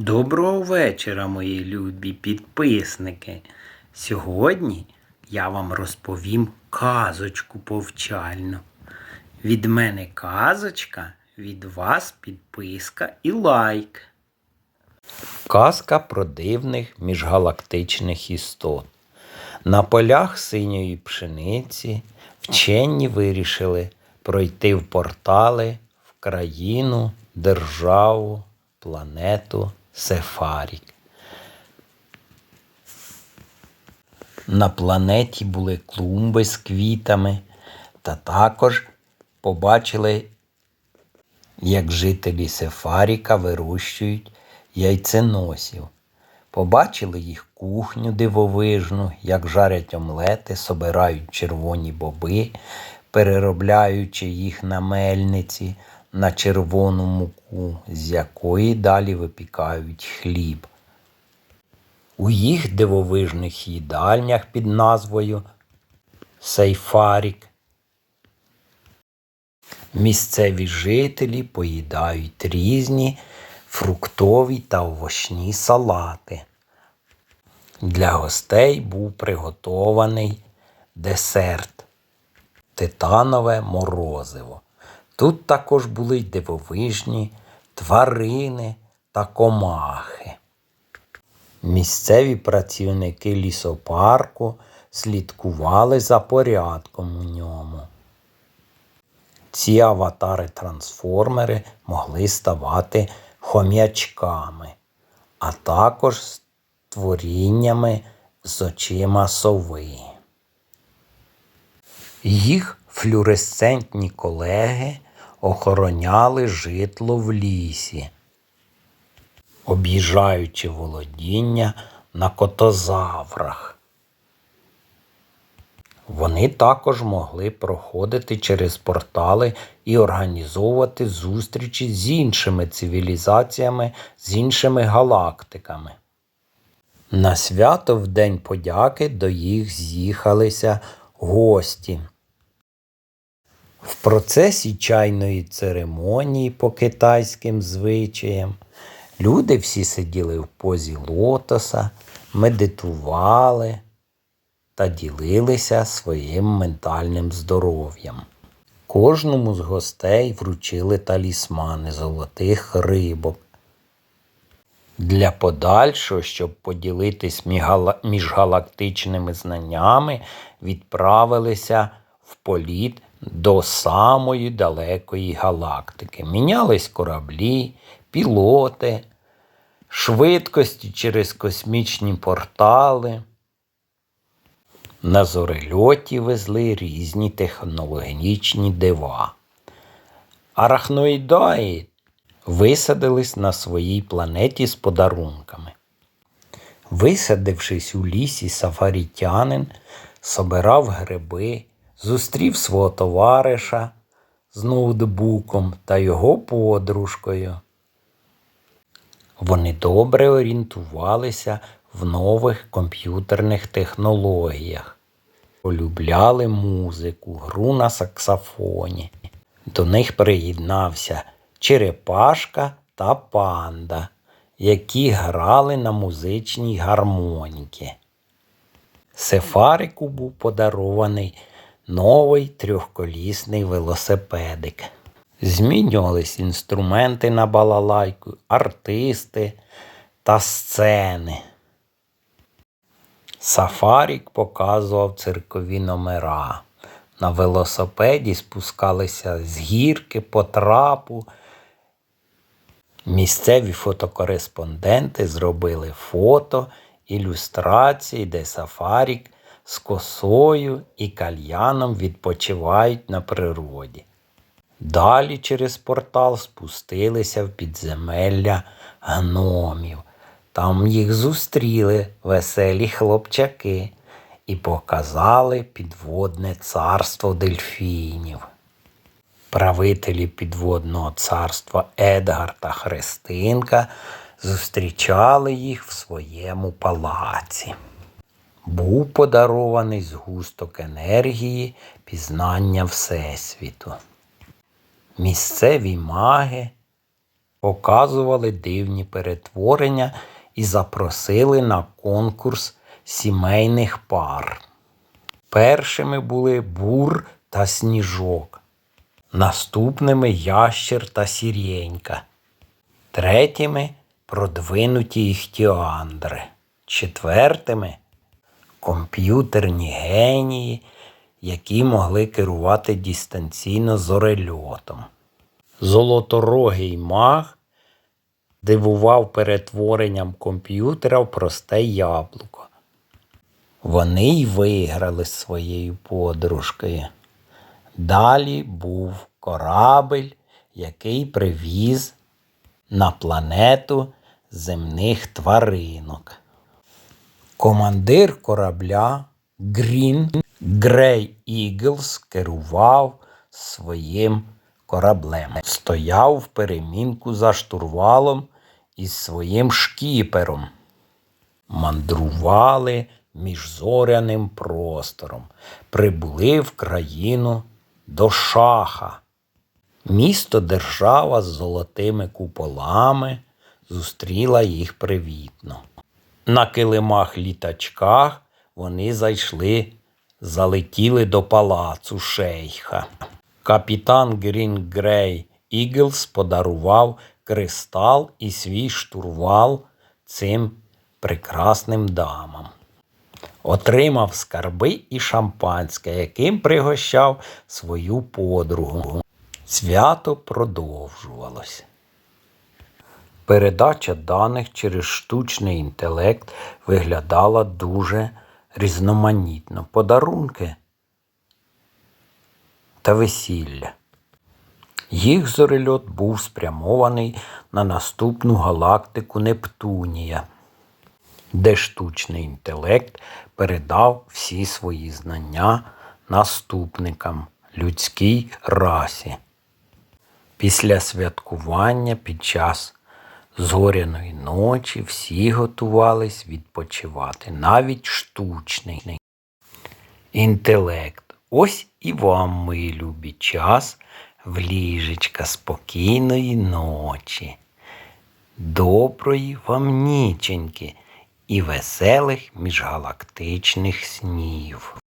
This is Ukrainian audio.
Доброго вечора, мої любі підписники. Сьогодні я вам розповім казочку повчальну. Від мене казочка, від вас підписка і лайк. Казка про дивних міжгалактичних істот. На полях синьої пшениці вчені вирішили пройти в портали в країну, державу, планету Сефарік. На планеті були клумби з квітами, та також побачили, як жителі Сефаріка вирощують яйценосів. Побачили їх кухню дивовижну, як жарять омлети, собирають червоні боби, переробляючи їх на мельниці на червону муку, з якої далі випікають хліб. У їх дивовижних їдальнях під назвою Сейфарік місцеві жителі поїдають різні фруктові та овочні салати. Для гостей був приготований десерт титанове морозиво. Тут також були й дивовижні тварини та комахи. Місцеві працівники лісопарку слідкували за порядком у ньому. Ці аватари-трансформери могли ставати хом'ячками, а також створіннями з очима сови. Їх флюоресцентні колеги охороняли житло в лісі, об'їжджаючи володіння на котозаврах. Вони також могли проходити через портали і організовувати зустрічі з іншими цивілізаціями, з іншими галактиками. На свято в День подяки до їх з'їхалися гості. Процесі чайної церемонії по китайським звичаям люди всі сиділи в позі лотоса, медитували та ділилися своїм ментальним здоров'ям. Кожному з гостей вручили талісмани золотих рибок. Для подальшого, щоб поділитись міжгалактичними знаннями, відправилися в політ до самої далекої галактики. Мінялись кораблі, пілоти, швидкості через космічні портали. На зорельоті везли різні технологічні дива. Арахноїдаї висадились на своїй планеті з подарунками. Висадившись у лісі, сафарітянин собирав гриби, зустрів свого товариша з ноутбуком та його подружкою. Вони добре орієнтувалися в нових комп'ютерних технологіях, полюбляли музику, гру на саксофоні. До них приєднався Черепашка та Панда, які грали на музичній гармоніки. Сефарику був подарований новий трьохколісний велосипедик. Змінювались інструменти на балалайку, артисти та сцени. Сафарік показував циркові номера. На велосипеді спускалися з гірки по трапу. Місцеві фотокореспонденти зробили фото, ілюстрації, де Сафарік з косою і кальяном відпочивають на природі. Далі через портал спустилися в підземелля гномів. Там їх зустріли веселі хлопчаки і показали підводне царство дельфінів. Правителі підводного царства Едгар та Христинка зустрічали їх в своєму палаці. Був подарований згусток енергії пізнання Всесвіту. Місцеві маги показували дивні перетворення і запросили на конкурс сімейних пар. Першими були бур та сніжок, наступними ящер та сірєнька, третіми продвинуті іхтіандри, четвертими комп'ютерні генії, які могли керувати дистанційно зорельотом. Золоторогий маг дивував перетворенням комп'ютера в просте яблуко. Вони й виграли з своєю подружкою. Далі був корабель, який привіз на планету земних тваринок. Командир корабля Грін Грей Іглс керував своїм кораблем. Стояв в перемінку за штурвалом із своїм шкіпером. Мандрували між зоряним простором, прибули в країну до шаха. Місто держава з золотими куполами зустріла їх привітно. На килимах літачках вони зайшли, залетіли до палацу шейха. Капітан Грін Грей Іглс подарував кристал і свій штурвал цим прекрасним дамам. Отримав скарби і шампанське, яким пригощав свою подругу. Свято продовжувалося. Передача даних через штучний інтелект виглядала дуже різноманітно. Подарунки та весілля. Їх зорельот був спрямований на наступну галактику Нептунія, де штучний інтелект передав всі свої знання наступникам людській расі. Після святкування під час зоряної ночі всі готувались відпочивати, навіть штучний інтелект. Ось і вам, мої любі, час в ліжечка спокійної ночі. Доброї вам ніченьки і веселих міжгалактичних снів.